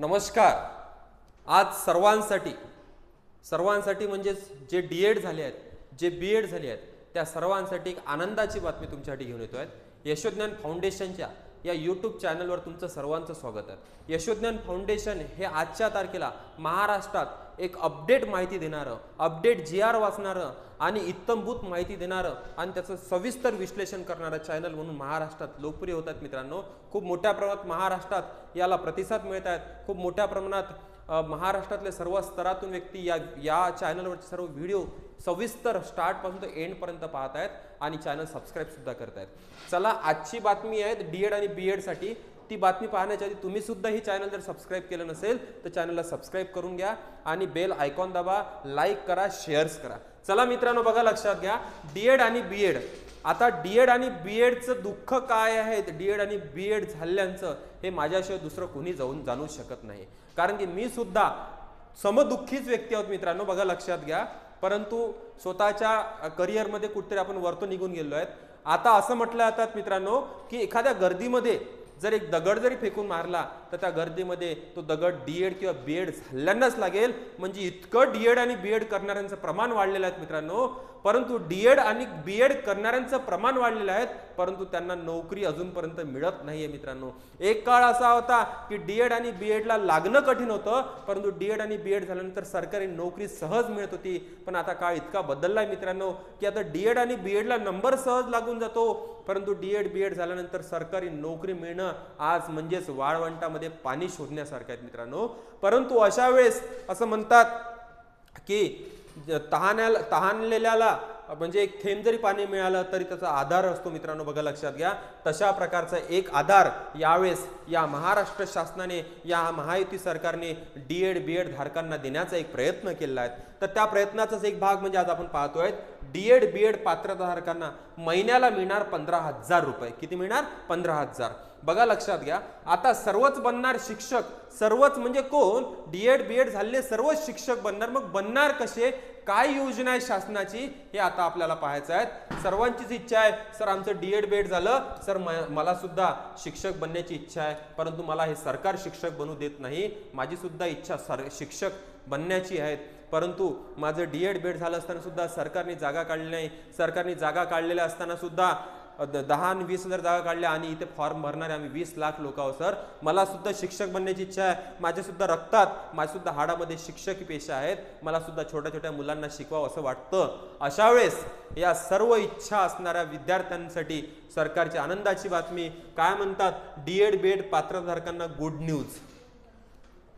नमस्कार. आज सर्वांसाठी सर्वांसाठी म्हणजेच जे डी एड झाले आहेत जे बी एड झाले आहेत त्या सर्वांसाठी एक आनंदाची बातमी तुमच्यासाठी घेऊन येतो आहे यशोज्ञान फाउंडेशनच्या या यूट्यूब चॅनलवर तुमचं सर्वांचं स्वागत आहे. यशोज्ञान फाउंडेशन हे आजच्या तारखेला महाराष्ट्रात एक अपडेट माहिती देणारं अपडेट जी आर वाचणारं आणि इत्तमभूत माहिती देणारं आणि त्याचं सविस्तर विश्लेषण करणारं चॅनल म्हणून महाराष्ट्रात लोकप्रिय होतात मित्रांनो. खूप मोठ्या प्रमाणात महाराष्ट्रात याला प्रतिसाद मिळत आहेत. खूप मोठ्या प्रमाणात महाराष्ट्रातल्या महाराष्ट्रातले सर्व स्तरातून व्यक्ती या या चॅनलवरचे सर्व व्हिडिओ सविस्तर स्टार्टपासून ते एंडपर्यंत पाहत आहेत आणि चॅनल सबस्क्राईबसुद्धा करत आहेत. चला आजची बातमी आहे डी एड आणि बी एडसाठी ती बातमी पाहण्याच्या आधी तुम्ही सुद्धा ही चॅनल जर सबस्क्राईब केलं नसेल तर चॅनलला सबस्क्राईब करून घ्या आणि बेल आयकॉन दाबा लाईक करा शेअर्स करा. चला मित्रांनो बघा लक्षात घ्या. डी एड आणि बी एड आता डी एड आणि बी एडचं दुःख काय आहे? डी एड आणि बी एड झाल्यांचं हे माझ्याशिवाय दुसरं कोणी जाऊन जाणू शकत नाही. कारण की मी सुद्धा समदुःखीच व्यक्ती आहोत मित्रांनो बघा लक्षात घ्या. परंतु स्वतःच्या करिअरमध्ये कुठेतरी आपण वरतो निघून गेलो आहेत. आता असं म्हटलं जातात मित्रांनो की एखाद्या गर्दीमध्ये जर एक दगड जरी फेकून मारला तर त्या गर्दीमध्ये तो दगड डी एड किंवा बी एड झाल्यांनाच लागेल. म्हणजे इतकं डी एड आणि बी एड करणाऱ्यांचं प्रमाण वाढलेलं आहे मित्रांनो. परंतु डी एड आणि बी एड करणाऱ्यांचं प्रमाण वाढलेलं आहे परंतु त्यांना नोकरी अजूनपर्यंत मिळत नाहीये मित्रांनो. एक काळ असा होता की डी एड आणि बी एडला लागणं कठीण होतं परंतु डी एड आणि बी एड झाल्यानंतर सरकारी नोकरी सहज मिळत होती. पण आता काळ इतका बदललाय मित्रांनो की आता डी एड आणि बी एडला नंबर सहज लागून जातो. परंतु डी एड बी एड झाल्यानंतर सरकारी नोकरी मिळणं आज म्हणजेच वाळवंटामध्ये पाणी शोधण्यासारखं आहे मित्रांनो. परंतु अशा वेळेस असं म्हणतात की तहाण्याला तहानलेल्याला म्हणजे एक थेंब जरी पाणी मिळालं तरी त्याचा आधार असतो मित्रांनो बघा लक्षात घ्या. तशा प्रकारचा एक आधार यावेळेस या महाराष्ट्र शासनाने या महायुती सरकारने डी एड बी एड धारकांना देण्याचा एक प्रयत्न केला आहे. तर त्या प्रयत्नाचाच एक भाग म्हणजे आज आपण पाहतोय. डी एड बी एड पात्रधारकांना महिन्याला मिळणार पंधरा हजार रुपये. किती मिळणार? पंधरा हजार. बघा लक्षात घ्या. आता सर्वच बनणार शिक्षक सर्वच म्हणजे कोण? डी एड बी एड झालेले सर्वच शिक्षक बनणार. मग बनणार कसे? काय योजना आहे शासनाची? हे आता आपल्याला पाहायचं आहे. सर्वांचीच इच्छा आहे. सर आमचं डी एड बी एड झालं. सर म- मला सुद्धा शिक्षक बनण्याची इच्छा आहे. परंतु मला हे सरकार शिक्षक बनू देत नाही. माझी सुद्धा इच्छा सर शिक्षक बनण्याची आहेत. परंतु माझं डी एड बेड झालं असताना सुद्धा सरकारने जागा काढली नाही. सरकारने जागा काढलेल्या असताना सुद्धा दहा आणि वीस हजार जागा काढल्या आणि इथे फॉर्म भरणारे आम्ही वीस लाख लोक आहोत सर. मला सुद्धा शिक्षक बनण्याची इच्छा आहे. माझ्यासुद्धा रक्तात माझ्यासुद्धा हाडामध्ये शिक्षक पेशा आहेत. मला सुद्धा छोट्या छोट्या मुलांना शिकवावं असं वाटतं. अशा वेळेस या सर्व इच्छा असणाऱ्या विद्यार्थ्यांसाठी सरकारची आनंदाची बातमी. काय म्हणतात? डी एड बी एड पात्रधारकांना गुड न्यूज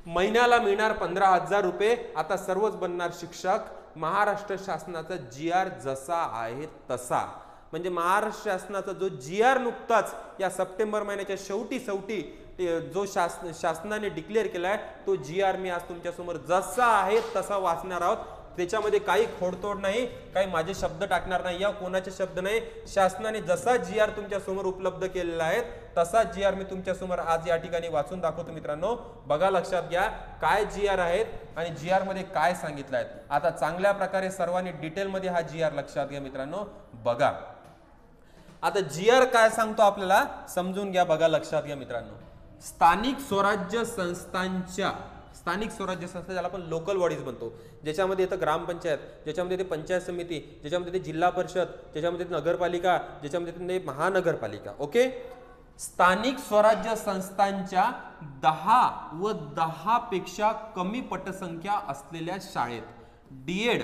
महिन्याला मिळणार पंधरा हजार रुपये. आता सर्वच बनणार शिक्षक. महाराष्ट्र शासनाचा जी आर जसा आहे तसा. म्हणजे महाराष्ट्र शासनाचा जो जी आर नुकताच या सप्टेंबर महिन्याच्या शेवटी शेवटी जो शासन शासनाने डिक्लेअर आहे तो जी आर मी आज तुमच्यासमोर जसा आहे तसा वाचणार आहोत. त्याच्यामध्ये काही खोडतोड नाही काही माझे शब्द टाकणार नाही या कोणाचे शब्द नाही. शासनाने जसा जी आर तुमच्यासमोर उपलब्ध केलेला आहे तसा जी आर मी तुमच्यासमोर आज या ठिकाणी वाचून दाखवतो मित्रांनो. बघा लक्षात घ्या काय जी आर आहेत आणि जी आरमध्ये काय सांगितलं आहे आता चांगल्या प्रकारे सर्वांनी डिटेलमध्ये हा जी आर लक्षात घ्या मित्रांनो. बघा. आता जी आर काय सांगतो आपल्याला? समजून घ्या बघा लक्षात घ्या मित्रांनो. स्थानिक स्वराज्य संस्थांच्या स्थानिक स्वराज्य संस्था ज्याला आपण लोकल बॉडीज म्हणतो. ज्याच्यामध्ये येतं ग्रामपंचायत ज्याच्यामध्ये येते पंचायत समिती ज्याच्यामध्ये येते जिल्हा परिषद ज्याच्यामध्ये येते नगरपालिका ज्याच्यामध्ये येते महानगरपालिका ओके स्थानिक स्वराज्य संस्थांच्या दहा व दहा पेक्षा कमी पटसंख्या असलेल्या शाळेत डी एड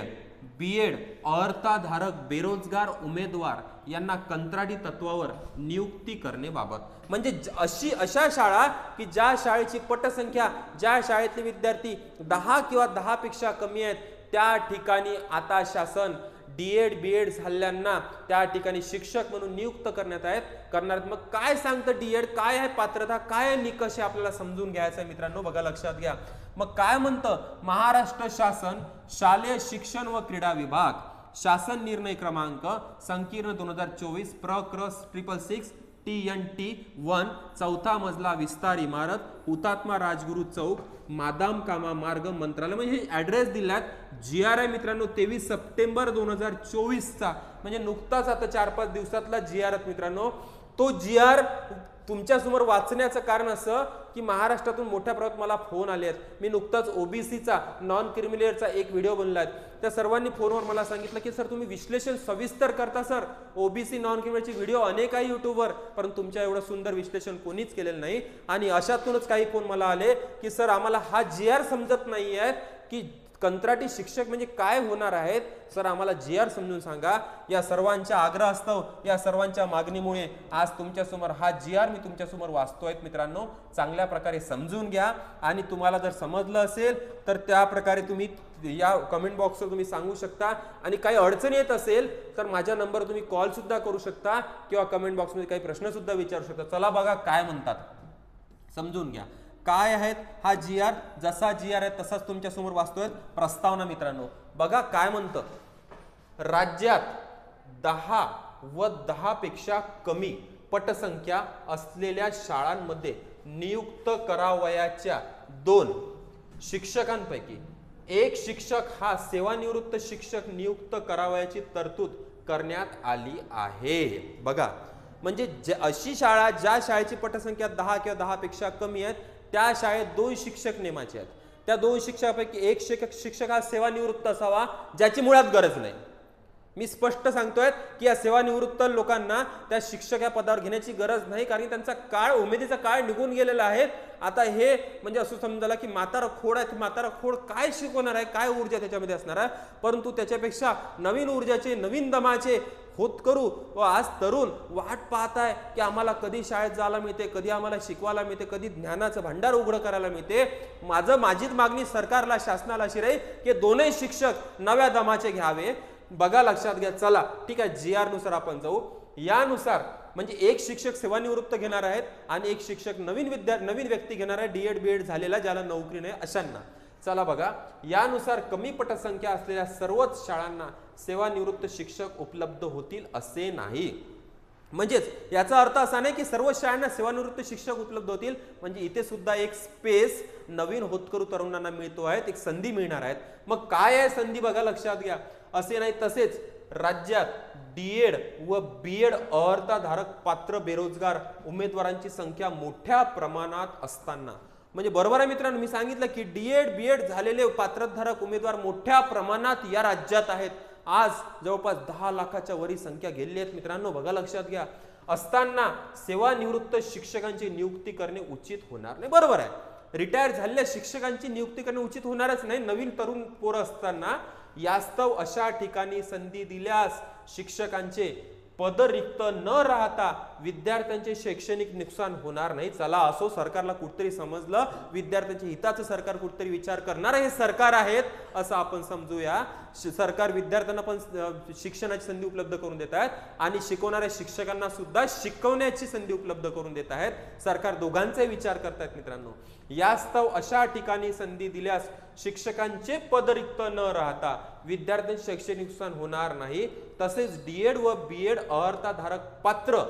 बी एड अर्थाधारक बेरोजगार उमेदवार यांना कंत्राटी तत्वावर नियुक्ती करण्याबाबत. म्हणजे अशी अशा शाळा की ज्या शाळेची पटसंख्या ज्या शाळेतले विद्यार्थी दहा किंवा दहापेक्षा कमी आहेत त्या ठिकाणी आता शासन डी एड बी एड झाल्यांना त्या ठिकाणी शिक्षक म्हणून नियुक्त करण्यात आहेत. करणार आहेत. मग काय सांगतं डी एड काय आहे पात्रता? काय आहे निकष आहे आपल्याला समजून घ्यायचं आहे मित्रांनो. बघा लक्षात घ्या. मग काय म्हणतं? महाराष्ट्र शासन शालेय शिक्षण व क्रीडा विभाग. शासन निर्णय क्रमांक संकीर्ण दोन हजार चोवीस प्र क्रस triple six T N T one चौथा मजला विस्तार इमारत हुतात्मा राजगुरू चौक मादाम कामा मार्ग मंत्रालय. म्हणजे हे ॲड्रेस दिलात जी आर आय मित्रांनो तेवीस सप्टेंबर दोन हजार चोवीसचा. म्हणजे नुकताच आता चार पाच दिवसातला जी आर मित्रांनो. तो जी आर तुमच्यासमोर वाचण्याचं कारण असं की महाराष्ट्रातून मोठ्या प्रमाणात मला फोन आले आहेत मी नुकताच ओबीसीचा नॉन क्रिमिलेअरचा एक व्हिडिओ बनला आहे त्या सर्वांनी फोनवर मला सांगितलं की सर तुम्ही विश्लेषण सविस्तर करता सर. ओबीसी नॉन क्रिमिलियरचे व्हिडिओ अनेक आहे युट्यूबवर पण तुमच्या एवढं सुंदर विश्लेषण कोणीच केलेलं नाही. आणि अशातूनच काही फोन मला आले की सर आम्हाला हा जी आर समजत नाही आहे की कंत्राटी शिक्षक म्हणजे काय होणार आहेत? सर आम्हाला जी आर समजून सांगा. या सर्वांच्या आग्रह असतो या सर्वांच्या मागणीमुळे आज तुमच्यासमोर हा जी आर मी तुमच्यासमोर वाचतोय मित्रांनो. चांगल्या प्रकारे समजून घ्या. आणि तुम्हाला जर समजलं असेल तर त्या प्रकारे तुम्ही या कमेंट बॉक्सवर तुम्ही सांगू शकता. आणि काही अडचण येत असेल तर माझ्या नंबर तुम्ही कॉलसुद्धा करू शकता किंवा कमेंट बॉक्समध्ये काही प्रश्नसुद्धा विचारू शकता. चला बघा काय म्हणतात. समजून घ्या. काय आहेत? हा जी आर जसा जी आर आहे तसाच तुमच्यासमोर वाचतोय प्रस्तावना मित्रांनो. बघा काय म्हणतं. राज्यात दहा व दहा पेक्षा कमी पटसंख्या असलेल्या शाळांमध्ये नियुक्त करावयाच्या दोन शिक्षकांपैकी एक शिक्षक हा सेवानिवृत्त शिक्षक नियुक्त करावयाची तरतूद करण्यात आली आहे. बघा. म्हणजे अशी शाळा ज्या शाळेची पटसंख्या दहा किंवा दहा पेक्षा कमी आहेत त्या शाळेत दोन शिक्षक नेमाचे आहेत. त्या दोन शिक्षकापैकी एक शिक्षक शिक्षक हा सेवानिवृत्त असावा ज्याची मुळात गरज नाही. मी स्पष्ट सांगतोय की या सेवानिवृत्त लोकांना त्या शिक्षक या पदावर घेण्याची गरज नाही कारण त्यांचा काळ उमेदीचा काळ निघून गेलेला आहे. आता हे म्हणजे असं समजायला की म्हातारा खोड आहे म्हातारा खोड काय शिकवणार आहे काय ऊर्जा त्याच्यामध्ये असणार आहे? परंतु त्याच्यापेक्षा नवीन ऊर्जाचे नवीन दमाचे होत करू व आज तरुण वाट पाहत आहे की आम्हाला कधी शाळेत जायला मिळते कधी आम्हाला शिकवायला मिळते कधी ज्ञानाचं भांडार उघडं करायला मिळते. माझं माझीच मागणी सरकारला शासनाला अशी राहील की दोनही शिक्षक नव्या दमाचे घ्यावे. बघा लक्षात घ्या. चला ठीक आहे जी आरनुसार आपण जाऊ. यानुसार म्हणजे एक शिक्षक सेवानिवृत्त घेणार आहेत आणि एक शिक्षक नवीन विद्या नवीन व्यक्ती घेणार आहे डीएड बीएड झालेला ज्याला नोकरी नाही अशांना. चला बघा यानुसार कमी पटसंख्या असलेल्या सर्वच शाळांना सेवानिवृत्त शिक्षक उपलब्ध होतील असे नाही. म्हणजेच याचा अर्थ असा नाही की सर्व शाळांना सेवानिवृत्त शिक्षक उपलब्ध होतील म्हणजे इथे सुद्धा एक स्पेस नवीन होतकरू तरुणांना मिळतो आहे एक संधी मिळणार आहेत. मग काय आहे संधी? बघा लक्षात घ्या. असे नाही तसेच राज्यात डी एड व बी एड अर्हताधारक पात्र बेरोजगार उमेदवारांची संख्या मोठ्या प्रमाणात असताना. म्हणजे बरोबर आहे मित्रांनो मी सांगितलं की डीएड बीएड झालेले पात्रधारक उमेदवार मोठ्या प्रमाणात या राज्यात आहेत. आज जवळपास दहा लाखाच्या वरी संख्या गेलेली आहेत मित्रांनो बघा लक्षात घ्या. असताना सेवानिवृत्त शिक्षकांची नियुक्ती करणे उचित होणार नाही. बरोबर आहे. रिटायर झालेल्या शिक्षकांची नियुक्ती करणे उचित होणारच नाही. नवीन तरुण पोरं असताना यास्तव अशा ठिकाणी संधी दिल्यास शिक्षकांचे पद रिक्त न राहता विद्यार्थ्यांचे शैक्षणिक नुकसान होणार नाही. चला असो सरकारला कुठतरी समजलं विद्यार्थ्यांच्या हिताचं सरकार कुठतरी विचार करणार हे सरकार आहेत असं आपण समजूया. सरकार विद्यार्थ्यांना पण शिक्षणाची संधी उपलब्ध करून देत आहेत आणि शिकवणाऱ्या शिक्षकांना सुद्धा शिकवण्याची संधी उपलब्ध करून देत आहेत. सरकार दोघांचाही विचार करतायत मित्रांनो. यास्तव अशा ठिकाणी संधी दिल्यास शिक्षकांचे पद रिक्त न राहता विद्यार्थ्यांचे शैक्षणिक नुकसान होणार नाही. तसेच डीएड व बी एड अर्हताधारक पात्र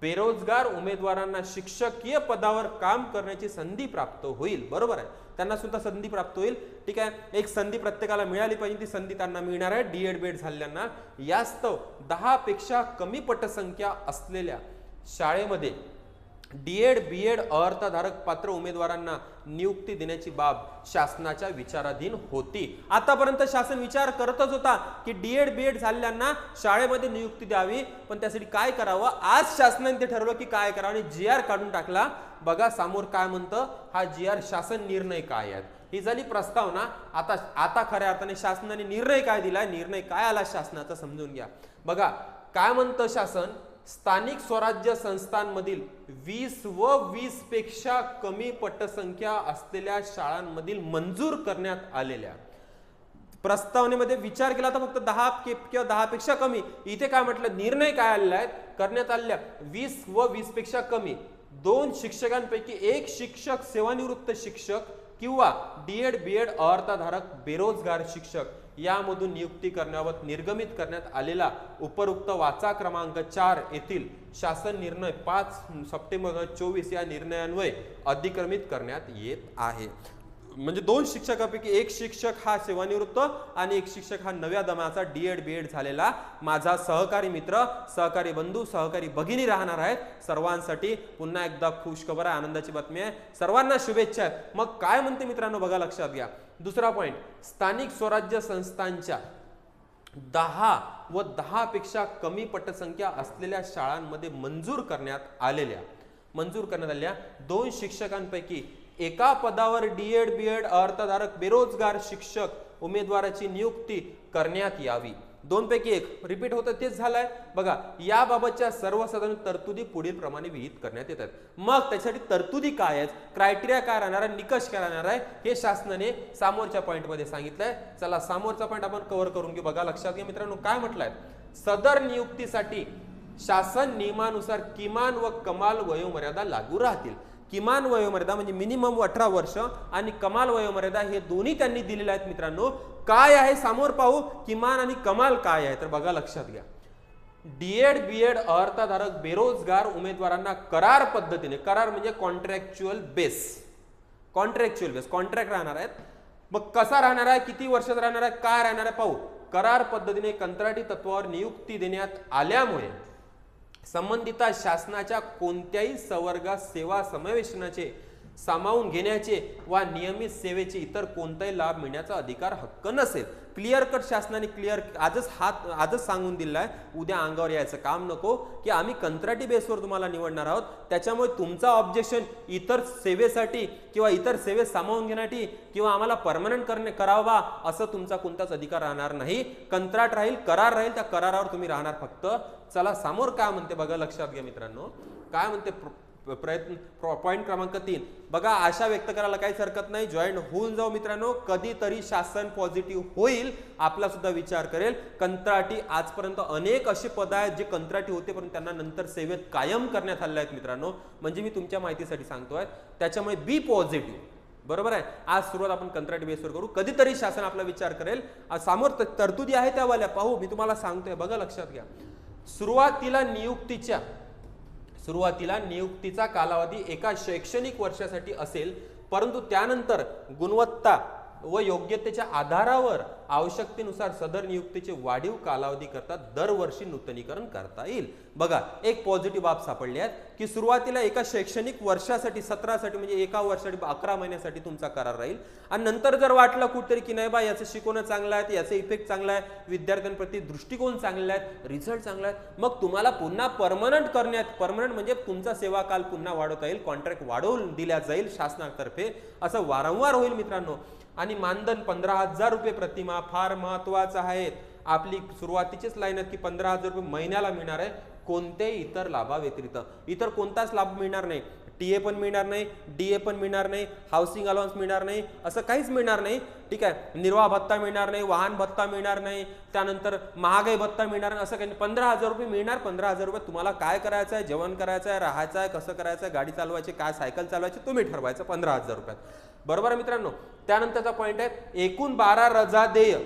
बेरोजगार उमेदवारांना शिक्षकीय पदावर काम करण्याची संधी प्राप्त होईल. बरोबर आहे? त्यांना सुद्धा संधी प्राप्त होईल. ठीक आहे? एक संधी प्रत्येकाला मिळाली पाहिजे. ती संधी त्यांना मिळणार आहे. डीएड बेड झालेल्यांना यास्तव दहापेक्षा कमी पटसंख्या असलेल्या शाळेमध्ये डीएड बीएड अर्थधारक पात्र उमेदवारांना नियुक्ती देण्याची बाब शासनाच्या विचाराधीन होती. आतापर्यंत शासन विचार करतच होता की डीएड बीएड झालेल्यांना शाळेमध्ये नियुक्ती द्यावी पण त्यासाठी काय करावं? आज शासनाने ते ठरवलं की काय करावं आणि जी आर काढून टाकला. बघा समोर काय म्हणतं हा जी आर शासन निर्णय काय आहेत? ही झाली प्रस्तावना. आता आता खऱ्या अर्थाने शासनाने निर्णय काय दिलाय? निर्णय काय आला शासनाचा समजून घ्या. बघा काय म्हणतं शासन? स्थानिक स्वराज्य संस्थांमधील वीस व वीसपेक्षा कमी पटसंख्या असलेल्या शाळांमधील मंजूर करण्यात आलेल्या. प्रस्तावनेमध्ये विचार केला तर फक्त दहा के- किंवा दहा पेक्षा कमी. इथे काय म्हटलं? निर्णय काय आलेला आहे? करण्यात आलेल्या वीस व वीसपेक्षा कमी. दोन शिक्षकांपैकी एक शिक्षक सेवानिवृत्त शिक्षक किंवा डीएड बीएड अर्थधारक बेरोजगार शिक्षक. यामधून नियुक्ती करण्याबाबत निर्गमित करण्यात आलेला उपरोक्त वाचा क्रमांक चार येथील शासन निर्णय पाच सप्टेंबर चोवीस या निर्णयान्वये अधिक्रमित करण्यात येत आहे. म्हणजे दोन शिक्षकापैकी एक शिक्षक हा सेवानिवृत्त आणि एक शिक्षक हा नव्या दमाचा डी एड बी एड झालेला माझा सहकारी मित्र सहकारी बंधू सहकारी भगिनी राहणार आहेत. सर्वांसाठी पुन्हा एकदा खुश खबर आहे आनंदाची बातमी आहे. सर्वांना शुभेच्छा आहेत. मग काय म्हणते मित्रांनो बघा लक्षात घ्या. दुसरा पॉईंट स्थानिक स्वराज्य संस्थांच्या दहा व दहापेक्षा कमी पटसंख्या असलेल्या शाळांमध्ये मंजूर करण्यात आलेल्या मंजूर करण्यात आलेल्या दोन शिक्षकांपैकी एका पदावर डी एड बी एड अर्थधारक बेरोजगार शिक्षक उमेदवाराची नियुक्ती करण्यात यावी. दोनपैकी एक रिपीट होतं तेच झालंय. बघा याबाबतच्या सर्वसाधारण तरतुदी पुढील प्रमाणे विहित करण्यात येतात. मग त्यासाठी तरतुदी काय आहेत? क्रायटेरिया काय राहणार आहे निकष काय राहणार आहे हे शासनाने समोरच्या पॉईंटमध्ये सांगितलंय. चला समोरचा पॉईंट आपण कव्हर करून घेऊ. बघा लक्षात घ्या मित्रांनो काय म्हटलंय? सदर नियुक्तीसाठी शासन नियमानुसार किमान व कमाल वयोमर्यादा लागू राहतील. किमान वयोमर्यादा म्हणजे मिनिमम अठरा वर्ष आणि कमाल वयोमर्यादा हे दोन्ही त्यांनी दिलेले आहेत मित्रांनो. काय आहे समोर पाहू किमान आणि कमाल काय आहे? तर बघा लक्षात घ्या. डीएड बीएड अर्थधारक बेरोजगार उमेदवारांना करार पद्धतीने करार म्हणजे contractual base contractual base contract राहणार आहेत. मग कसा राहणार आहे? किती वर्षात राहणार आहे? काय राहणार आहे? पाहू. करार पद्धतीने कंत्राटी तत्वावर नियुक्ती देण्यात आल्यामुळे संबंधित शासनाच्या कोणत्याही संवर्गात सेवा समावेशनाचे सामावून घेण्याचे वा नियमित सेवेचे इतर कोणताही लाभ मिळण्याचा अधिकार हक्क नसेल. क्लिअर कट शासनाने क्लिअर आजच हात आजच सांगून दिला आहे उद्या अंगावर यायचं. काम नको की आम्ही कंत्राटी बेसवर तुम्हाला निवडणार आहोत. त्याच्यामुळे तुमचा ऑब्जेक्शन इतर सेवेसाठी किंवा इतर सेवेत सामावून घेण्यासाठी किंवा आम्हाला परमनंट करणे करावा असं तुमचा कोणताच अधिकार राहणार नाही. कंत्राट राहील करार राहील त्या करारावर तुम्ही राहणार फक्त. चला समोर काय म्हणते बघा लक्षात घ्या मित्रांनो. काय म्हणते प्रयत्न पॉईंट क्रमांक तीन. बघा आशा व्यक्त करायला काहीच हरकत नाही. जॉईन होऊन जाऊ मित्रांनो. कधीतरी शासन पॉझिटिव्ह होईल आपला सुद्धा विचार करेल. कंत्राटी आजपर्यंत अनेक असे पद आहेत जे कंत्राटी होते पण त्यांना नंतर सेवेत कायम करण्यात आले आहेत मित्रांनो. म्हणजे मी तुमच्या माहितीसाठी सांगतोय त्याच्यामुळे बी पॉझिटिव्ह बरोबर आहे? आज सुरुवात आपण कंत्राटी बेसवर करू. कधीतरी शासन आपला विचार करेल. समोर तरतुदी आहे त्यावाल्या. पाहू मी तुम्हाला सांगतोय. बघा लक्षात घ्या. सुरुवातीला नियुक्तीच्या सुरुवातीला नियुक्तीचा कालावधी एका शैक्षणिक वर्षासाठी असेल परंतु त्यानंतर गुणवत्ता व योग्यतेच्या आधारावर आवश्यकतेनुसार सदर नियुक्तीचे वाढीव कालावधी करता दरवर्षी नूतनीकरण करता येईल. बघा एक पॉझिटिव्ह बाब सापडली आहे की सुरुवातीला एका शैक्षणिक वर्षासाठी सत्रासाठी म्हणजे एका वर्षासाठी अकरा महिन्यासाठी तुमचा करार राहील. आणि नंतर जर वाटलं कुठेतरी की नाही बा याचं शिकवणं चांगलं आहे याचा इफेक्ट चांगला आहे विद्यार्थ्यांप्रती दृष्टिकोन चांगला आहे रिझल्ट चांगला आहे मग तुम्हाला पुन्हा परमनंट करण्यात परमनंट म्हणजे तुमचा सेवा काल पुन्हा वाढवता येईल कॉन्ट्रॅक्ट वाढवून दिल्या जाईल शासनातर्फे असं वारंवार होईल मित्रांनो. आणि मानधन पंधरा हजार रुपये प्रतिमा फार महत्वाचं आहे आपली सुरुवातीचीच लाईन आहेत की पंधरा हजार रुपये महिन्याला मिळणार आहे कोणत्याही इतर लाभाव्यतिरिक्त. इतर कोणताच लाभ मिळणार नाही. टी ए पण मिळणार नाही डी ए पण मिळणार नाही हाऊसिंग अलाउन्स मिळणार नाही असं काहीच मिळणार नाही. ठीक आहे निर्वाह भत्ता मिळणार नाही वाहन भत्ता मिळणार नाही त्यानंतर महागाई भत्ता मिळणार नाही असं काही नाही. पंधरा हजार रुपये मिळणार पंधरा हजार रुपये तुम्हाला काय करायचं आहे जेवण करायचं आहे राहायचं आहे कसं करायचं आहे गाडी चालवायची काय सायकल चालवायची तुम्ही ठरवायचं पंधरा हजार रुपयात. बरोबर आहे मित्रांनो? त्यानंतरचा पॉईंट आहे एकूण बारा रजा देय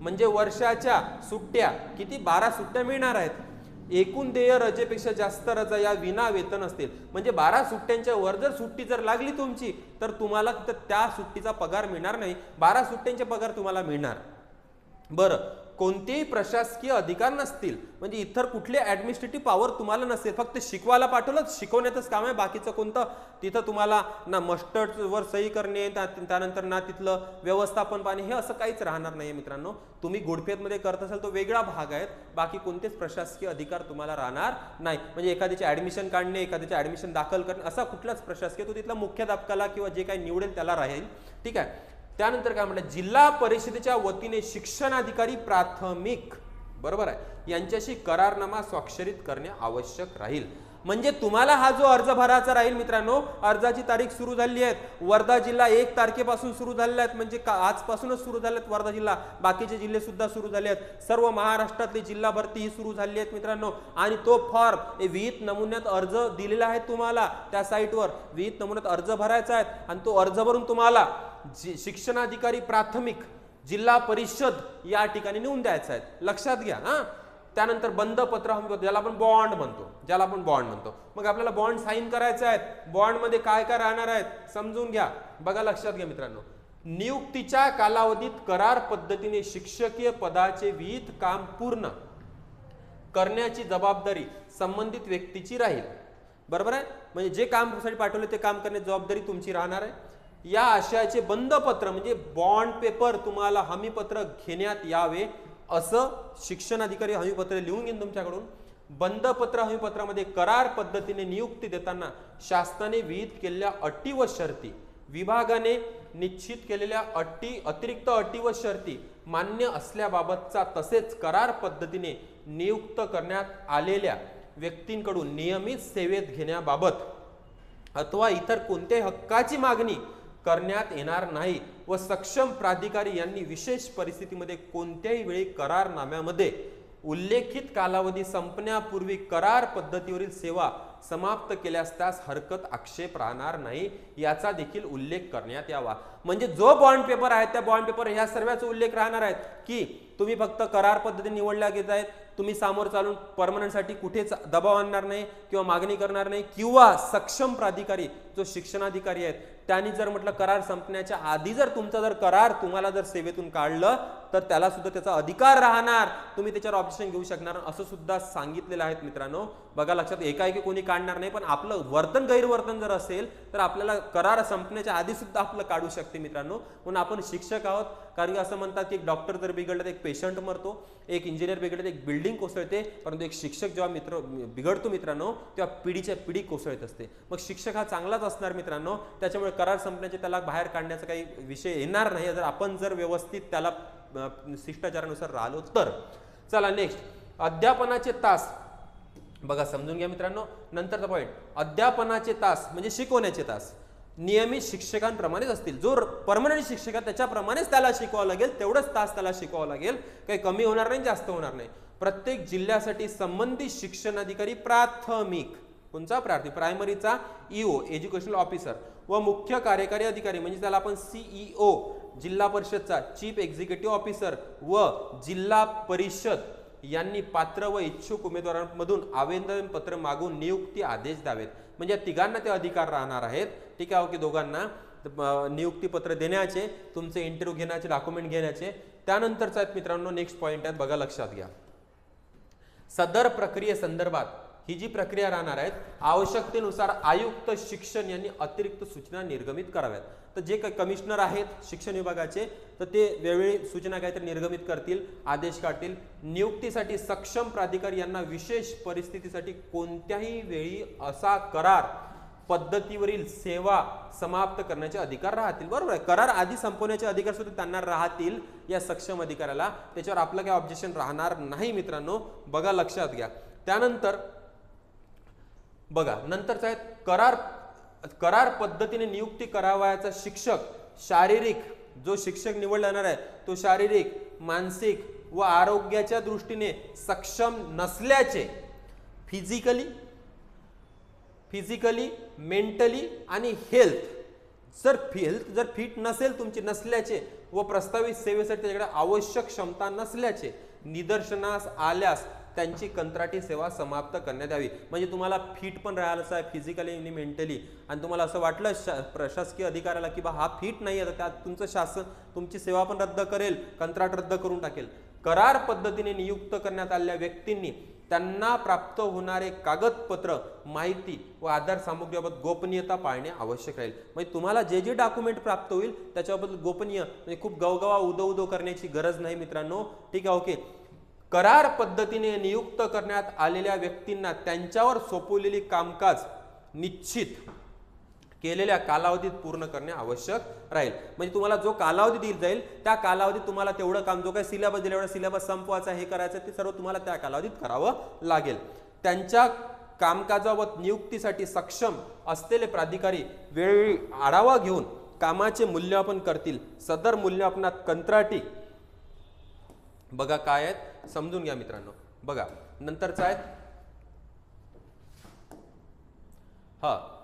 म्हणजे वर्षाच्या सुट्ट्या किती? बारा सुट्ट्या मिळणार आहेत. एकूण देय रजेपेक्षा जास्त रजा या विना वेतन असतील. म्हणजे बारा सुट्ट्यांच्या वर जर सुट्टी जर लागली तुमची तर तुम्हाला तर त्या सुट्टीचा पगार मिळणार नाही. बारा सुट्ट्यांचे पगार तुम्हाला मिळणार. बरं. कोणतेही प्रशासकीय अधिकार नसतील म्हणजे इतर कुठले ऍडमिनिस्ट्रेटिव्ह पॉवर तुम्हाला नसेल फक्त शिकवायला पाठवलं शिकवण्याचंच काम आहे. बाकीचं कोणतं तिथं तुम्हाला ना मस्टर्डवर सही करणे त्यानंतर ना तिथलं व्यवस्थापन पाणी हे असं काहीच राहणार नाही मित्रांनो. तुम्ही गुडफेतमध्ये करत असाल तो वेगळा भाग आहे. बाकी कोणतेच प्रशासकीय अधिकार तुम्हाला राहणार नाही. म्हणजे एखाद्याचे ऍडमिशन काढणे एखाद्याचे ऍडमिशन दाखल करणे असा कुठलाच प्रशासकीय तो तिथला मुख्याध्यापकाला किंवा जे काही निवडेल त्याला राहील. ठीक आहे? त्यानंतर काय म्हटलं जिल्हा परिषदेच्या वतीने शिक्षणाधिकारी प्राथमिक बरोबर आहे यांच्याशी करारनामा स्वाक्षरित करणे आवश्यक राहील. म्हणजे तुम्हाला हा जो अर्ज भरायचा राहील मित्रांनो अर्जाची तारीख सुरू झाली आहे वर्धा जिल्हा एक तारखेपासून सुरू झालेला आहेत म्हणजे का आजपासूनच सुरू झाले आहेत वर्धा जिल्हा बाकीचे जिल्हे सुद्धा सुरू झाले आहेत. सर्व महाराष्ट्रातली जिल्हा भरती ही सुरू झाली आहेत मित्रांनो आणि तो फॉर्म विहित नमुन्यात अर्ज दिलेला आहे तुम्हाला त्या साईटवर विहित नमुन्यात अर्ज भरायचा आहे आणि तो अर्ज भरून तुम्हाला जी शिक्षणाधिकारी प्राथमिक जिल्हा परिषद या ठिकाणी नेऊन द्यायचं आहे लक्षात घ्या हा. त्यानंतर बंद पत्र हमी ज्याला आपण बॉन्ड म्हणतो ज्याला आपण बॉन्ड म्हणतो. मग आपल्याला बॉन्ड साईन करायचे आहेत. बॉन्डमध्ये काय काय राहणार आहेत समजून घ्या. बघा लक्षात घ्या मित्रांनो. नियुक्तीच्या कालावधीत करार पद्धतीने शिक्षकीय पदाचे विहित काम पूर्ण करण्याची जबाबदारी संबंधित व्यक्तीची राहील. बरोबर आहे? म्हणजे जे कामसाठी पाठवले ते काम करण्याची जबाबदारी तुमची राहणार आहे. या आशयाचे बंद पत्र म्हणजे बॉन्ड पेपर तुम्हाला हमीपत्र घेण्यात यावे असं शिक्षण अधिकारी हमीपत्र लिहून घेईन तुमच्याकडून. बंद पत्र हमीपत्रामध्ये करार पद्धतीने नियुक्ती देताना शासनाने विहित केलेल्या अटी व शर्ती विभागाने निश्चित केलेल्या अटी अतिरिक्त अटी व शर्ती मान्य असल्याबाबतचा तसेच करार पद्धतीने नियुक्त करण्यात आलेल्या व्यक्तींकडून नियमित सेवेत घेण्याबाबत अथवा इतर कोणत्याही हक्काची मागणी करण्यात येणार नाही व सक्षम प्राधिकारी यांनी विशेष परिस्थितीमध्ये कोणत्याही वेळी करारनाम्यामध्ये उल्लेखित कालावधी संपण्यापूर्वी करार पद्धतीवरील सेवा समाप्त केल्यास त्यास हरकत आक्षेप राहणार नाही याचा देखील उल्लेख करण्यात यावा. म्हणजे जो बॉन्ड पेपर आहे त्या बॉन्ड पेपर ह्या सर्वांचा उल्लेख राहणार आहेत की तुम्ही फक्त करार पद्धती निवडल्या घेत आहेत तुम्ही सामोर चालून परमनंटसाठी कुठेच दबाव आणणार नाही किंवा मागणी करणार नाही किंवा सक्षम प्राधिकारी जो शिक्षणाधिकारी आहेत त्यांनी जर म्हटलं करार संपण्याच्या आधी जर तुमचा जर करार तुम्हाला जर सेवेतून काढलं तर त्याला सुद्धा त्याचा अधिकार राहणार. तुम्ही त्याच्यावर ऑप्शन घेऊ शकणार असं सुद्धा सांगितलेलं आहेत मित्रांनो. बघा लक्षात एकाएकी कोणी काढणार नाही पण आपलं वर्तन गैरवर्तन जर असेल तर आपल्याला करार संपण्याच्या आधी सुद्धा आपलं काढू शकते मित्रांनो. म्हणून आपण शिक्षक आहोत. कारण की असं म्हणतात की एक डॉक्टर जर बिघडलं तर एक पेशंट मरतो. एक इंजिनियर बिघडलं तर एक बिल्डिंग बिल्डिंग कोसळते परंतु एक शिक्षक जेव्हा मित्र बिघडतो मित्रांनो तेव्हा पिढीच्या पिढी कोसळत असते. मग शिक्षक हा चांगलाच असणार मित्रांनो त्याच्यामुळे करार संपण्याचे त्याला बाहेर काढण्याचा काही विषय येणार नाही. जर आपण जर व्यवस्थित त्याला शिष्टाचारानुसार राहिलो तर. चला नेक्स्ट अध्यापनाचे तास. बघा समजून घ्या मित्रांनो. नंतरचा पॉईंट अध्यापनाचे तास म्हणजे शिकवण्याचे तास. नियमित शिक्षकांप्रमाणेच असतील. जो परमनंट शिक्षक आहे त्याच्याप्रमाणेच त्याला शिकवावं लागेल तेवढंच तास त्याला शिकवावं लागेल. काही कमी होणार नाही जास्त होणार नाही. प्रत्येक जिल्ह्यासाठी संबंधित शिक्षण अधिकारी प्राथमिक. कोणचा? प्राथमिक प्रायमरीचा ईओ एज्युकेशनल ऑफिसर व मुख्य कार्यकारी अधिकारी म्हणजे त्याला आपण सीईओ जिल्हा परिषदचा चीफ एक्झिक्युटिव्ह ऑफिसर व जिल्हा परिषद यांनी पात्र व इच्छुक उमेदवारांमधून आवेदन पत्र मागून नियुक्ती आदेश द्यावेत. म्हणजे तिघांना ते अधिकार राहणार आहेत. ठीक आहे की दोघांना. नियुक्तीपत्र देण्याचे तुमचे इंटरव्ह्यू घेण्याचे डॉक्युमेंट घेण्याचे. त्यानंतरचा आहेत मित्रांनो नेक्स्ट पॉईंट आहेत बघा लक्षात घ्या. सदर प्रक्रियेसंदर्भात ही जी प्रक्रिया राहणार आहेत आवश्यकतेनुसार आयुक्त शिक्षण यांनी अतिरिक्त सूचना निर्गमित कराव्यात. तर जे काही कमिशनर आहेत शिक्षण विभागाचे तर ते वेळोवेळी सूचना काहीतरी निर्गमित करतील आदेश काढतील. नियुक्तीसाठी सक्षम प्राधिकारी यांना विशेष परिस्थितीसाठी कोणत्याही वेळी असा करार पद्धतीवरील सेवा समाप्त करण्याचे अधिकार राहतील. बरोबर आहे. करार आधी संपवण्याचे अधिकार सुद्धा त्यांना राहतील या सक्षम अधिकाऱ्याला. त्याच्यावर आपलं काही ऑब्जेक्शन राहणार नाही मित्रांनो. बघा लक्षात घ्या. त्यानंतर बघा नंतरचा आहे करार करार पद्धतीने नियुक्ती करावयाचा शिक्षक शारीरिक जो शिक्षक निवडला जाणार आहे तो शारीरिक मानसिक व आरोग्याच्या दृष्टीने सक्षम नसल्याचे फिजिकली फिजिकली मेंटली आणि हेल्थ जर हेल्थ जर फिट नसेल तुमची नसल्याचे व प्रस्तावित सेवेसाठी त्याच्याकडे आवश्यक क्षमता नसल्याचे निदर्शनास आल्यास त्यांची कंत्राटी सेवा समाप्त करण्यात यावी. म्हणजे तुम्हाला फिट पण राहायलाच आहे फिजिकली आणि मेंटली आणि तुम्हाला असं वाटलं शा प्रशासकीय अधिकाऱ्याला की बा हा फिट नाही आहे तर त्यात तुमचं शासन तुमची सेवा पण रद्द करेल कंत्राट रद्द करून टाकेल. करार पद्धतीने नियुक्त करण्यात आलेल्या व्यक्तींनी त्यांना प्राप्त होणारे कागदपत्र माहिती व आधार सामुग्रीबाबत गोपनीयता पाळणे आवश्यक राहील. म्हणजे तुम्हाला जे जे डॉक्युमेंट प्राप्त होईल त्याच्याबद्दल गोपनीय म्हणजे खूप गवगवा उदो उदो करण्याची गरज नाही मित्रांनो. ठीक आहे ओके. करार पद्धतीने नियुक्त करण्यात आलेल्या व्यक्तींना त्यांच्यावर सोपवलेली कामकाज निश्चित केलेल्या कालावधीत पूर्ण करणे आवश्यक राहील. म्हणजे तुम्हाला जो कालावधी दिला जाईल त्या कालावधीत तुम्हाला तेवढं काम जो काही सिलेबस दिला एवढा सिलेबस संपवायचा हे करायचं ते सर्व तुम्हाला त्या कालावधीत करावं लागेल. त्यांच्या कामकाजावर नियुक्तीसाठी सक्षम असलेले प्राधिकारी वेळोवेळी आढावा घेऊन कामाचे मूल्यमापन करतील. सदर मूल्यमापनात कंत्राटी बघा काय आहेत. समजून घ्या मित्रांनो. बघा नंतरचं आहे. हा.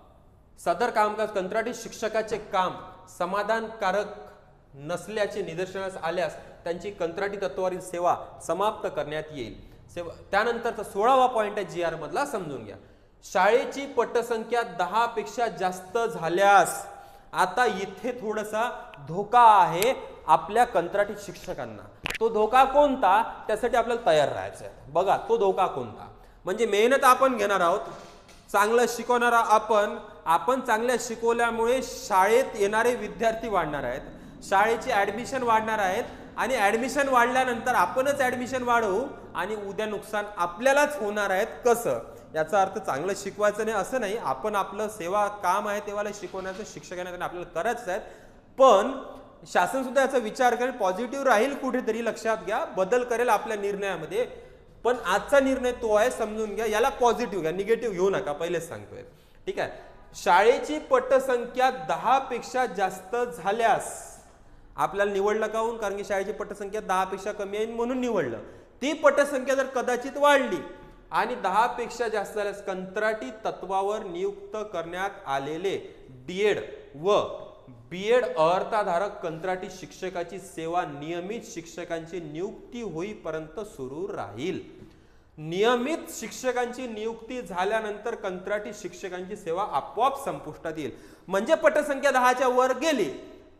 सदर कामकाज कंत्राटी शिक्षकाचे काम समाधानकारक नसल्याचे निदर्शनास आल्यास त्यांची कंत्राटी तत्वावरील सेवा समाप्त करण्यात येईल. सेवा त्यानंतरचा सोळावा पॉईंट आहे जी आर मधला समजून घ्या. शाळेची पटसंख्या दहा पेक्षा जास्त झाल्यास आता इथे थोडासा धोका आहे. आपल्या कंत्राटी शिक्षकांना. तो धोका कोणता? त्यासाठी आपल्याला तयार राहायचं आहे. बघा तो धोका कोणता? म्हणजे मेहनत आपण घेणार आहोत. चांगलं शिकवणारा आपण आपण चांगल्या शिकवल्यामुळे शाळेत येणारे विद्यार्थी वाढणार आहेत. शाळेची ऍडमिशन वाढणार आहेत. आणि ऍडमिशन वाढल्यानंतर आपणच ऍडमिशन वाढवू आणि उद्या नुकसान आपल्यालाच होणार आहेत. कसं? याचा अर्थ चांगलं शिकवायचं नाही असं नाही. आपण आपलं सेवा काम आहे तेव्हा शिकवण्याचं शिक्षकांना आपल्याला करायचं आहे. पण शासन सुद्धा याचा विचार करेल पॉझिटिव्ह राहील कुठेतरी लक्षात घ्या. बदल करेल आपल्या निर्णयामध्ये पण आजचा निर्णय तो आहे समजून घ्या. याला पॉझिटिव्ह घ्या. निगेटिव्ह घेऊ नका. पहिलेच सांगतोय. ठीक आहे? शाळेची पटसंख्या दहा पेक्षा जास्त झाल्यास आपल्याला निवडलं काहून? कारण की शाळेची पटसंख्या दहा पेक्षा कमी आहे म्हणून निवडलं. ती पटसंख्या जर कदाचित वाढली आणि दहा पेक्षा जास्त झाल्यास कंत्राटी तत्वावर नियुक्त करण्यात आलेले डीएड व बीएड अर्थाधारक कंत्राटी शिक्षकाची सेवा नियमित शिक्षकांची नियुक्ती होईपर्यंत सुरू राहील. नियमित शिक्षकांची नियुक्ती झाल्यानंतर कंत्राटी शिक्षकांची सेवा आपोआप संपुष्टात येईल. म्हणजे पटसंख्या दहाच्या वर गेली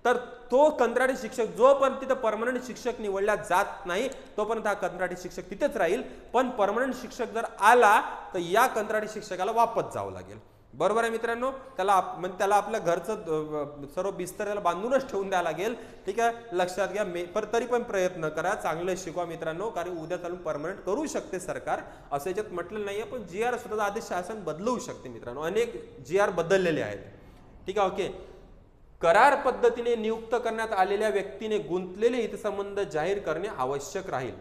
तर तो कंत्राटी शिक्षक जोपर्यंत तिथं परमनंट शिक्षक निवडला जात नाही तोपर्यंत हा कंत्राटी शिक्षक तिथेच राहील. पण परमनंट शिक्षक जर आला तर या कंत्राटी शिक्षकाला वापस जावं लागेल. बरोबर आहे मित्रांनो? त्याला आप- म्हणजे त्याला आपल्या घरचं सर्व बिस्तर त्याला बांधूनच ठेवून द्यावं लागेल. ठीक आहे? लक्षात घ्या मे पर तरी पण प्रयत्न करा चांगलं शिकवा मित्रांनो कारण उद्या चालून परमनंट करू शकते सरकार. असं याच्यात म्हटलं आहे पण जी आर सुद्धा आदेश शासन बदलवू शकते मित्रांनो. अनेक जी आर बदललेले आहेत. ठीक आहे? ओके. करार पद्धतीने नियुक्त करण्यात आलेल्या व्यक्तीने गुंतलेले हितसंबंध जाहीर करणे आवश्यक राहील.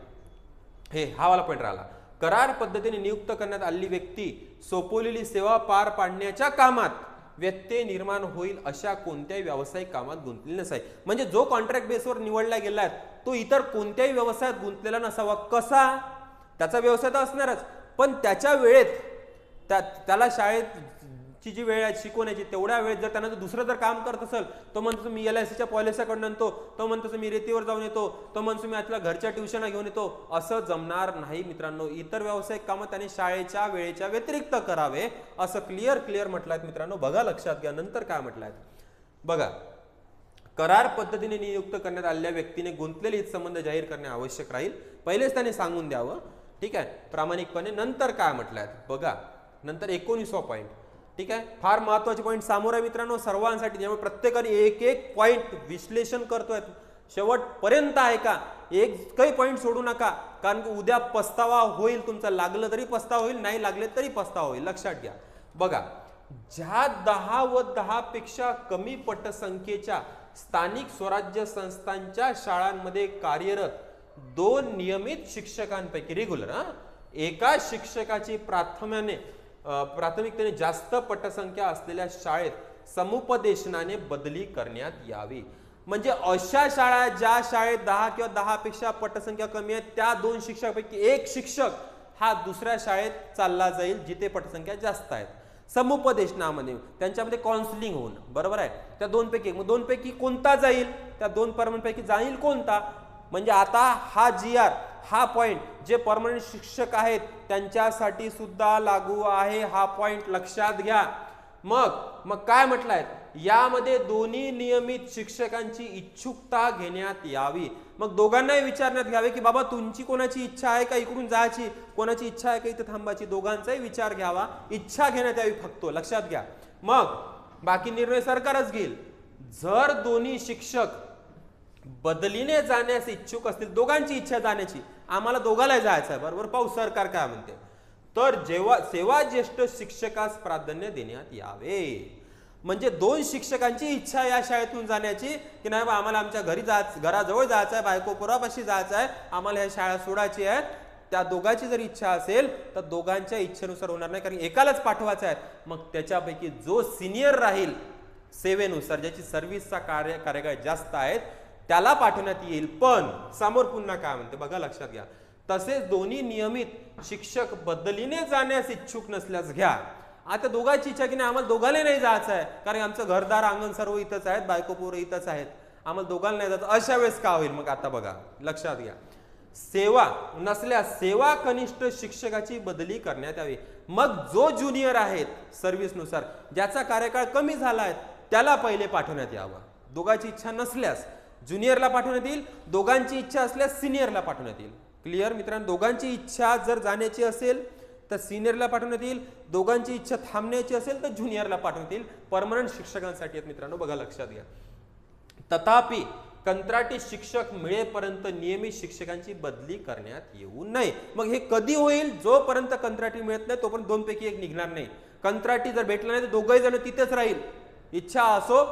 हे हा वाला पॉईंट राहिला. करार पद्धतीने नियुक्त करण्यात आलेली व्यक्ती सोपवलेली सेवा पार पाडण्याच्या कामात व्यत्यय निर्माण होईल अशा कोणत्याही व्यावसायिक कामात गुंतलेली नसाय म्हणजे जो कॉन्ट्रॅक्ट बेसवर निवडला गेलाय तो इतर कोणत्याही व्यवसायात गुंतलेला नसावा. कसा? त्याचा व्यवसाय तर असणारच. पण त्याच्या वेळेत त्या त्याला शाळेत ची जी वेळ आहे शिकवण्याची तेवढ्या वेळेत जर त्यानं दुसरं जर काम करत असेल तो म्हणतो मी एल आय सीच्या पॉलिसीकडून आणतो तो म्हणतो मी रेतीवर जाऊन येतो तो म्हणतो मी आपल्या घरच्या ट्युशनला घेऊन येतो. असं जमणार नाही मित्रांनो. इतर व्यावसायिक कामं त्याने शाळेच्या वेळेच्या व्यतिरिक्त करावे असं क्लिअर क्लिअर म्हटलं मित्रांनो. बघा लक्षात घ्या नंतर काय म्हटलंय. बघा करार पद्धतीने नियुक्त करण्यात आलेल्या व्यक्तीने गुंतलेले हितसंबंध जाहीर करणे आवश्यक राहील. पहिलेच त्याने सांगून द्यावं. ठीक आहे? प्रामाणिकपणे नंतर काय म्हटलंय? बघा नंतर एकोणीसवा पॉईंट ठीक आहे? फार महत्त्वाचे पॉईंट समोर आहे मित्रांनो सर्वांसाठी त्यामुळे प्रत्येकाने एक एक पॉईंट विश्लेषण करतोय. शेवटपर्यंत आहे का? एक काही पॉईंट सोडू नका. कारण की उद्या पस्तावा होईल तुमचा. लागलं तरी पस्तावा होईल नाही लागले तरी पस्तावा होईल. लक्षात घ्या. बघा ज्या दहा व दहा पेक्षा कमी पटसंख्येच्या स्थानिक स्वराज्य संस्थांच्या शाळांमध्ये कार्यरत दोन नियमित शिक्षकांपैकी रेग्युलर हा एका शिक्षकाची प्राथम्याने प्राथमिकतेने जास्त पटसंख्या असलेल्या शाळेत समुपदेशनाने बदली करण्यात यावी. म्हणजे अशा शाळा ज्या शाळेत दहा किंवा दहापेक्षा पटसंख्या कमी आहे त्या दोन शिक्षकापैकी एक शिक्षक हा दुसऱ्या शाळेत चालला जाईल जिथे पटसंख्या जास्त आहेत. समुपदेशनामध्ये त्यांच्यामध्ये काउन्सिलिंग होऊन बरोबर आहे? त्या दोनपैकी मग दोनपैकी कोणता जाईल? त्या दोन परमांपैकी जाईल कोणता? म्हणजे आता हा जी आर हा पॉइंट जे परमनंट शिक्षक आहेत त्यांच्यासाठी सुद्धा लागू आहे. हा पॉइंट लक्षात घ्या. मग मग काय म्हटलंय? यामध्ये दोन्ही नियमित शिक्षकांची इच्छुकता घेण्यात यावी. मग दोघांनाही विचारण्यात घ्यावे की बाबा तुमची कोणाची इच्छा आहे का इकडून जायची? कोणाची इच्छा आहे का इथे थांबायची? दोघांचाही विचार घ्यावा. इच्छा घेण्यात यावी फक्त. लक्षात घ्या. मग बाकी निर्णय सरकारच घेईल. जर दोन्ही शिक्षक बदलीने जाण्यास इच्छुक असतील दोघांची इच्छा जाण्याची आम्हाला दोघाला जायचं आहे. बरोबर? पाहू सरकार काय म्हणते? तर जेव्हा सेवा ज्येष्ठ शिक्षकास प्राधान्य देण्यात यावे. म्हणजे दोन शिक्षकांची इच्छा या शाळेतून जाण्याची की नाही बा आम्हाला आमच्या घरी जायचं घराजवळ जायचं आहे बायको पुरापाशी जायचं आहे आम्हाला ह्या शाळा सोडायची आहे. त्या दोघांची जर इच्छा असेल तर दोघांच्या इच्छेनुसार होणार नाही कारण एकालाच पाठवायचं आहे. मग त्याच्यापैकी जो सिनियर राहील सेवेनुसार ज्याची सर्व्हिसचा कार्य कार्यकाळ जास्त आहेत त्याला पाठवण्यात येईल. पण समोर पुन्हा काय म्हणते बघा लक्षात घ्या. तसेच दोन्ही नियमित शिक्षक बदलीने जाण्यास इच्छुक नसल्यास घ्या. आता दोघांची इच्छा की नाही आम्हाला दोघांना नाही जायचं आहे. कारण आमचं घरदार अंगण सर्व इथंच आहेत बायको पोरं इथंच आहेत. आम्हाला दोघांना नाही जायचं. अशा वेळेस का होईल मग आता बघा लक्षात घ्या. सेवा नसल्यास सेवा कनिष्ठ शिक्षकाची बदली करण्यात यावी. मग जो ज्युनियर आहेत सर्व्हिसनुसार ज्याचा कार्यकाळ कमी झाला आहे त्याला पहिले पाठवण्यात यावं. दोघांची इच्छा नसल्यास ज्युनियरला पाठवण्यात येईल दोघांची इच्छा असल्यास सिनियरला पाठवण्यात येईल. क्लिअर मित्रांनो दोघांची इच्छा जर जाण्याची असेल तर सिनियरला पाठवण्यात येईल. दोघांची इच्छा थांबण्याची असेल तर ज्युनियरला पाठवण्यात येईल. परमनंट शिक्षकांसाठी आहेत मित्रांनो बघा लक्षात घ्या. तथापि कंत्राटी शिक्षक मिळेपर्यंत नियमित शिक्षकांची बदली करण्यात येऊ नये. मग हे कधी होईल? जोपर्यंत कंत्राटी मिळत नाही तोपर्यंत दोनपैकी एक निघणार नाही. कंत्राटी जर भेटला नाही तर दोघही जण तिथेच राहील. इच्छा असो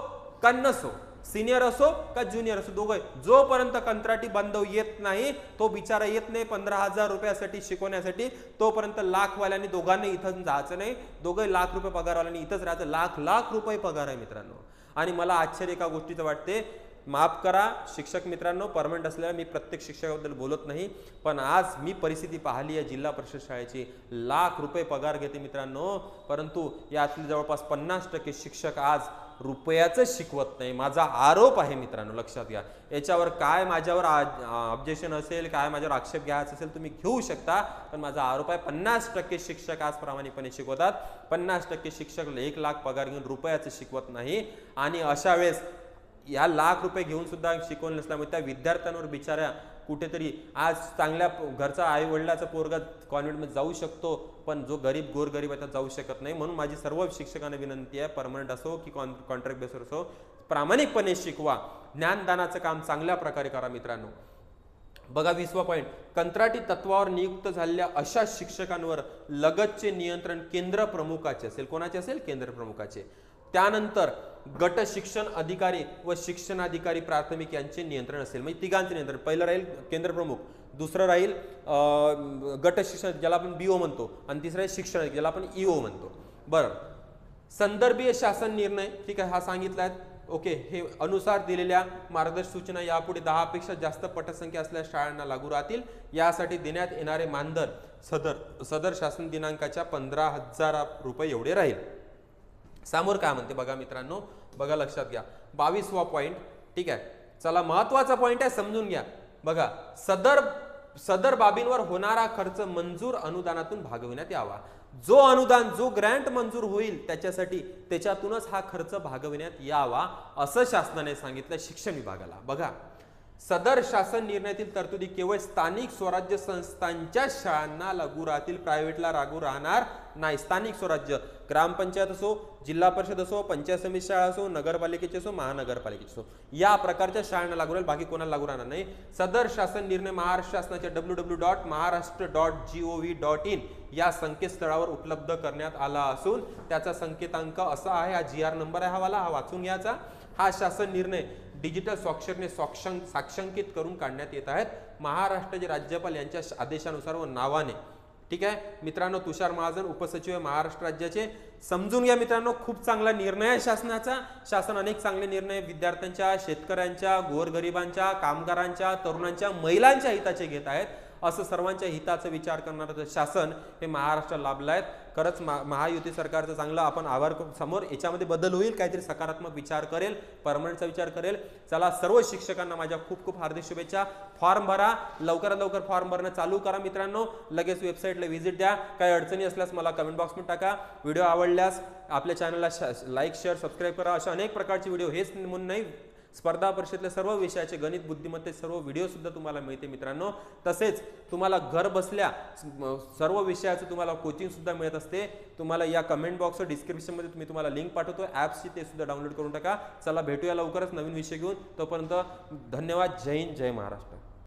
का नसो हो. सिनियर असो का ज्युनियर असो दोघं जोपर्यंत कंत्राटी बांधव येत नाही तो बिचारा येत नाही पंधरा हजार रुपयासाठी शिकवण्यासाठी तोपर्यंत लाखवाल्यांनी दोघांनी इथं जायचं नाही. दोघं लाख रुपये पगारवाल्यांनी इथंच राहायचं. लाख लाख रुपये पगार आहे मित्रांनो. आणि मला आश्चर्य एका गोष्टीचं वाटते. माफ करा शिक्षक मित्रांनो परमनंट असलेल्या मी प्रत्येक शिक्षकाबद्दल बोलत नाही. पण आज मी परिस्थिती पाहिली आहे जिल्हा परिषद शाळेची. लाख रुपये पगार घेते मित्रांनो. परंतु यातले जवळपास पन्नास टक्के शिक्षक आज रुपयाचं शिकवत नाही. माझा आरोप आहे मित्रांनो लक्षात घ्या. याच्यावर काय माझ्यावर ऑब्जेक्शन असेल काय माझ्यावर आक्षेप घ्यायचा असेल तुम्ही घेऊ शकता. पण माझा आरोप आहे पन्नास टक्के शिक्षक आज प्रामाणिकपणे शिकवतात. पन्नास टक्के शिक्षक एक लाख पगार घेऊन रुपयाचं शिकवत नाही. आणि अशा वेळेस या लाख रुपये घेऊन सुद्धा शिकवलं नसल्यामुळे त्या विद्यार्थ्यांवर बिचाऱ्या कुठेतरी आज चांगल्या घरचा आई वडिलाचा पोरगा कॉन्व्हेंटमध्ये जाऊ शकतो पण जो गरीब गोरगरीब आहे तो जाऊ शकत नाही. म्हणून माझी सर्व शिक्षकांना विनंती आहे परमनंट असो की कॉन कॉन्ट्रॅक्ट बेसवर असो प्रामाणिकपणे शिकवा. ज्ञानदानाचं काम चांगल्या प्रकारे करा मित्रांनो. बघा विसवा पॉईंट कंत्राटी तत्वावर नियुक्त झालेल्या अशा शिक्षकांवर लगतचे नियंत्रण केंद्र प्रमुखाचे असेल. कोणाचे असेल? केंद्र प्रमुखाचे. त्यानंतर गट शिक्षण अधिकारी व शिक्षणाधिकारी प्राथमिक यांचे नियंत्रण असेल. म्हणजे तिघांचे नियंत्रण. पहिलं राहील केंद्र प्रमुख दुसरं राहील गट शिक्षण ज्याला आपण बीओ म्हणतो आणि तिसरं आहे शिक्षण ज्याला आपण ईओ म्हणतो. बरं. संदर्भीय शासन निर्णय ठीक आहे हा सांगितलाय. ओके हे अनुसार दिलेल्या मार्गदर्शक सूचना यापुढे दहापेक्षा जास्त पटसंख्या असलेल्या शाळांना लागू राहतील. यासाठी देण्यात येणारे मानधन सदर सदर शासन दिनांकाच्या पंधरा हजार रुपये एवढे राहील. समोर काय म्हणते बघा मित्रांनो बघा लक्षात घ्या. बावीसवा पॉईंट ठीक आहे? चला महत्त्वाचा पॉईंट आहे समजून घ्या. बघा सदर सदर बाबींवर होणारा खर्च मंजूर अनुदानातून भागविण्यात यावा. जो अनुदान जो ग्रँट मंजूर होईल त्याच्यासाठी त्याच्यातूनच हा खर्च भागविण्यात यावा असं शासनाने सांगितलं शिक्षण विभागाला. बघा. सदर शासन निर्णयातील तरतुदी केवळ स्थानिक स्वराज्य संस्थांच्या शाळांना लागू राहतील प्रायव्हेटला लागू राहणार नाही. स्थानिक स्वराज्य ग्रामपंचायत असो जिल्हा परिषद असो पंचायत समिती शाळा असो नगरपालिकेची असो महानगरपालिकेची असो या प्रकारच्या शाळांना लागू राहील बाकी कोणाला लागू राहणार नाही. सदर शासन निर्णय महाराष्ट्र शासनाच्या W W dot Maharashtra dot G O V dot in या संकेतस्थळावर उपलब्ध करण्यात आला असून त्याचा संकेतांक असा आहे हा जी आर नंबर आहे हा वाला हा वाचून घ्यायचा. हा शासन निर्णय डिजिटल स्वाक्षरने स्वाक्षं साक्षांकित करून काढण्यात येत आहेत महाराष्ट्राचे राज्यपाल यांच्या आदेशानुसार व नावाने ठीक आहे मित्रांनो तुषार महाजन उपसचिव आहे महाराष्ट्र राज्याचे समजून घ्या मित्रांनो खूप चांगला निर्णय आहे शासनाचा शासन अनेक चांगले निर्णय विद्यार्थ्यांच्या शेतकऱ्यांच्या गोरगरिबांच्या कामगारांच्या तरुणांच्या महिलांच्या हिताचे घेत आहेत असं सर्वांच्या हिताचा विचार करणारं शासन हे महाराष्ट्र लाभलं आहेत खरंच मा महायुती सरकारचं चांगलं आपण आभार समोर याच्यामध्ये बदल होईल काहीतरी सकारात्मक विचार करेल परमनंटचा विचार करेल. चला सर्व शिक्षकांना माझ्या खूप खूप हार्दिक शुभेच्छा. फॉर्म भरा. लवकरात लवकर फॉर्म भरणं चालू करा मित्रांनो. लगेच वेबसाईटला व्हिजिट द्या. काही अडचणी असल्यास मला कमेंट बॉक्समध्ये टाका. व्हिडिओ आवडल्यास आपल्या चॅनलला लाईक शेअर सबस्क्राईब करा. अशा अनेक प्रकारचे व्हिडिओ हेच म्हणून नाही स्पर्धा परीक्षेतले सर्व विषयाचे गणित बुद्धिमत्ते सर्व व्हिडिओसुद्धा तुम्हाला मिळते मित्रांनो. तसेच तुम्हाला घर बसल्या सर्व विषयाचं तुम्हाला कोचिंगसुद्धा मिळत असते. तुम्हाला या कमेंट बॉक्स डिस्क्रिप्शनमध्ये तुम्ही तुम्हाला लिंक पाठवतो. ॲप्सची ते सुद्धा डाउनलोड करून टाका. चला भेटूया लवकरच नवीन विषय घेऊन. तोपर्यंत धन्यवाद. जय हिंद जय महाराष्ट्र.